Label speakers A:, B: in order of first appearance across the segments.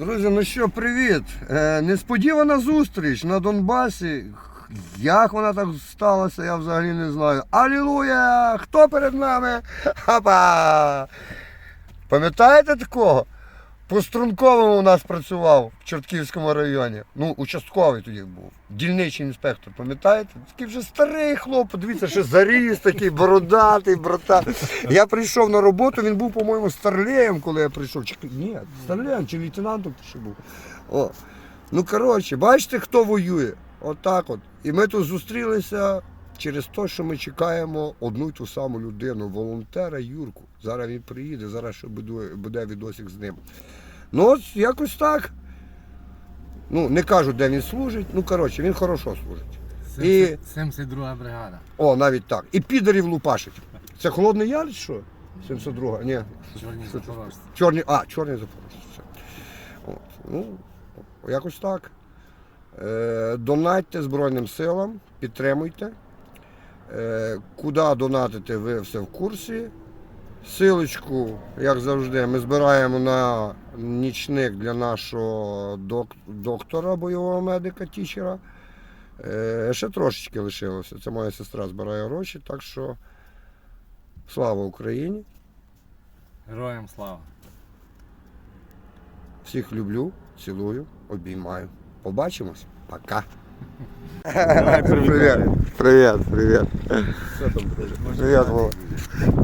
A: Друзі, ну що, привіт. Е, несподівана зустріч на Донбасі. Як вона так сталася, я взагалі не знаю. Алілуя! Хто перед нами? Хапа! Пам'ятаєте такого? По струнковому у нас працював в Чортківському районі. Ну, участковий тоді був. Дільничий інспектор, пам'ятаєте? Такий вже старий хлоп, подивіться, що заріс, такий бородатий, брата. Я прийшов на роботу, він був, по-моєму, старлеєм, коли я прийшов. Чи, ні, старлеєм чи лейтенантом ще був. О. Ну, коротше, бачите, хто воює? Отак от. І ми тут зустрілися через те, що ми чекаємо одну й ту саму людину, волонтера Юрку. Зараз він приїде, зараз ще буде, відосик з ним. Ну, от якось так. Ну, не кажу, де він служить. Ну, коротше, він хорошо служить. І-
B: 72 бригада.
A: О, навіть так. І підерів лупашить. Це холодний яр, чи що? 72 Ні.
B: Чорні запорожці.
A: Чорний, а, все. От, ну, якось так. Е, донатьте Збройним силам, підтримуйте. Е, куди донатити, ви все в курсі. Силочку, як завжди, ми збираємо на нічник для нашого док- доктора, бойового медика, тічера. Е, ще трошечки лишилося. Це моя сестра збирає гроші, так що слава Україні!
B: Героям слава.
A: Всіх люблю, цілую, обіймаю. Побачимось. Пока. Привіт. Привіт, привіт. Привіт, Вова.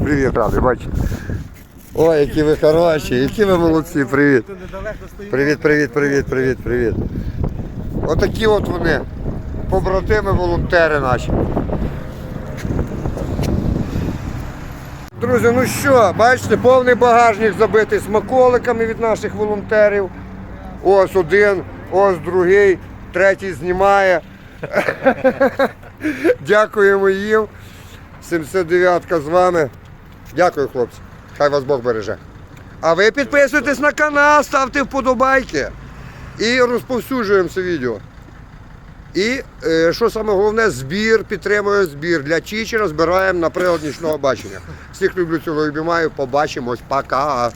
A: Привіт, радий, бачу. Ой, які ви хороші, які ви молодці, привіт. Привіт, привіт, привіт, привіт, привіт. Отакі от вони, побратими волонтери наші. Друзі, ну що, бачите, повний багажник забитий смаколиками від наших волонтерів. Ось один, ось другий, третій знімає. Дякуємо їм. 79-ка з вами. Дякую, хлопці. Хай вас Бог береже. А ви підписуйтесь на канал, ставте вподобайки і розповсюджуємо це відео. І е, що саме головне, збір, підтримує збір. Для Чічера збираємо на прилад нічного бачення. Всіх люблю, цілую, обіймаю. Побачимось. Пока.